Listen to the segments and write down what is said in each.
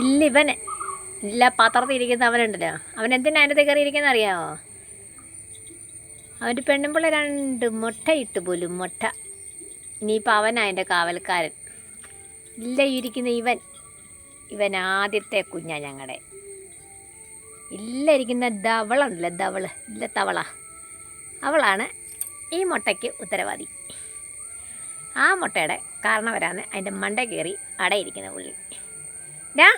ഇല്ല ഇവൻ ഇല്ല പാത്രത്തിൽ ഇരിക്കുന്ന അവനുണ്ടല്ലോ. അവൻ എന്തിനാ അതിനകത്ത് കയറിയിരിക്കുന്ന അറിയാമോ അവന്റെ പെണ്ണുമ്പിള്ള രണ്ട് മുട്ട ഇട്ട് പോലും മുട്ട. ഇനിയിപ്പോൾ അവനാ എന്റെ കാവൽക്കാരൻ. ഇല്ല ഇരിക്കുന്ന ഇവൻ. ഇവൻ ആദ്യത്തെ കുഞ്ഞാ ഞങ്ങളുടെ ഇല്ല ഇരിക്കുന്ന ധവളുണ്ടല്ലോ ധവൾ. ഇല്ല തവള. അവളാണ് ഈ മുട്ടയ്ക്ക് ഉത്തരവാദി. ആ മുട്ടയുടെ കാരണവരാണ് അതിന്റെ മണ്ട കയറി അടയിരിക്കുന്ന പുള്ളി. ഡാ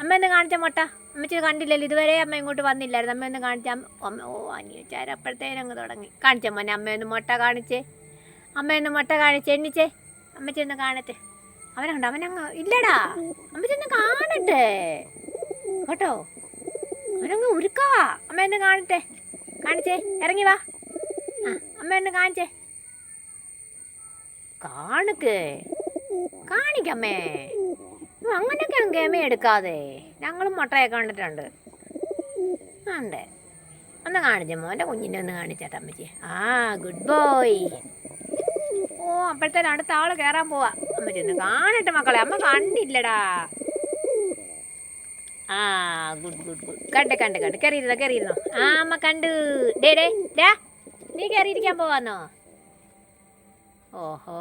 അമ്മ ഒന്ന് കാണിച്ച മുട്ട. അമ്മച്ചി കണ്ടില്ലല്ലോ ഇതുവരെ അമ്മ ഇങ്ങോട്ട് വന്നില്ലായിരുന്നു. അമ്മ ഒന്ന് കാണിച്ച അമ്മ ഓ അനിയച്ചാര അപ്പോഴത്തേനങ്ങ് തുടങ്ങി. കാണിച്ച മോനെ അമ്മയൊന്ന് മുട്ട കാണിച്ചേ. അമ്മയൊന്ന് മുട്ട കാണിച്ചേ എണ്ണിച്ചേ. അമ്മച്ചി ഒന്ന് കാണട്ടെ. അവനുണ്ട് അവനങ്ങ് ഇല്ലടാ. അമ്മച്ചി ഒന്ന് കാണട്ടെ. കേട്ടോ? അവനങ്ങ് ഉരുക്കവാ അമ്മയൊന്ന് കാണട്ടെ. കാണിച്ചേ ഇറങ്ങി വാ. അമ്മയൊന്ന് കാണിച്ചേ. കാണിക്കേ. കാണിക്കമ്മേ അങ്ങനെയൊക്കെ അങ്ങ് ഗമ എടുക്കാതെ. ഞങ്ങളും മുട്ടയെ കണ്ടിട്ടുണ്ട്. ഉണ്ട് ഒന്ന് കാണിച്ചേ മോന്റെ കുഞ്ഞിനെ ഒന്ന് കാണിച്ചേട്ടാ അമ്മച്ചി. ആ ഗുഡ് ബോയ് ഓ അപ്പോഴത്തേന് അടുത്ത ആൾ കയറാൻ പോവാ. അമ്മച്ചി ഒന്ന് കാണട്ടെ മക്കളെ. അമ്മ കണ്ടില്ലടാ. ആ ഗുഡ് ഗുഡ് ഗുഡ് കണ്ട് കണ്ട് കണ്ട്. കയറിയിരുന്നോ കയറിയിരുന്നോ ആ അമ്മ കണ്ട്. ഡേ ഡേ ഡാ നീ കയറിയിരിക്കാൻ പോവാന്നോ? ഓഹോ.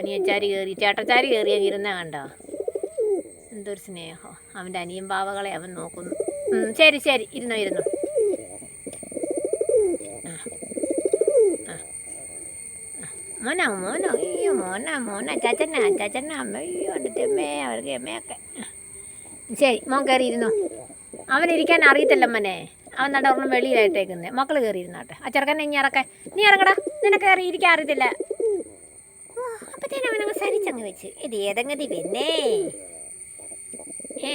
അനിയച്ചാരി കയറി ചേട്ടച്ചാരി കയറി ഇരുന്ന കണ്ടോ? എന്തൊരു സ്നേഹോ. അവന്റെ അനിയൻ പാവകളെ അവൻ നോക്കുന്നു. ശരി ശരി ഇരുന്നോ ഇരുന്നോ. മോന. മോനോ അയ്യോ മോനാ മോനാ ചാച്ചനാ ചാച്ചനാ അമ്മയ്യോ എന്റെ അമ്മേ അവർക്ക് അമ്മയൊക്കെ. ശരി മോൻ കയറി അവൻ അവനിരിക്കാൻ അറിയത്തില്ല മോനെ. അവൻ നട ഒരെണ്ണം വെളിയിലായിട്ടേക്കുന്നത് മക്കൾ കയറി ചെറുക്കനെ ഇനി ഇറക്കെ നീ ഇറങ്ങടാ. നിനക്ക് കയറി ഇരിക്കാൻ അറിയത്തില്ല. ഓ അപ്പത്തേനും അവനങ്ങ് സരിച്ചങ്ങ് വെച്ച്. ഇത് ഏതെങ്കതി പിന്നെ? ഏ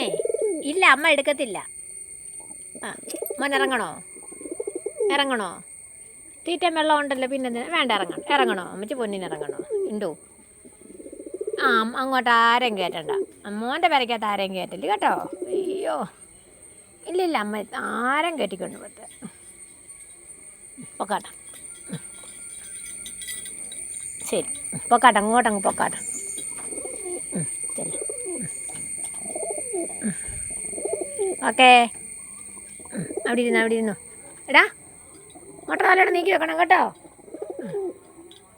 ഇല്ല അമ്മ എടുക്കത്തില്ല. ആ മോൻ ഇറങ്ങണോ? ഇറങ്ങണോ? തീറ്റം വെള്ളം ഉണ്ടല്ലോ പിന്നെ വേണ്ട ഇറങ്ങണം. ഇറങ്ങണോ? അമ്മച്ചി പൊന്നിന് ഇറങ്ങണോ? ഉണ്ടോ ആ അങ്ങോട്ട് ആരും കയറ്റണ്ട മോന്റെ പെരയ്ക്കകത്ത് ആരെയും കയറ്റില്ല കേട്ടോ? അയ്യോ. ഇല്ലില്ല അമ്മ ആരും കയറ്റിക്കൊണ്ട് പറ്റ പൊക്കാട്ടെ ശരി. പൊക്കാട്ടെ അങ്ങോട്ടങ്ങ് പൊക്കാട്ടെ. ഓക്കേ. അവിടെ ഇരുന്നു അവിടെ ഇരുന്നു. എടാ മോട്ടർ നല്ലോണം നീക്കി വെക്കണം കേട്ടോ.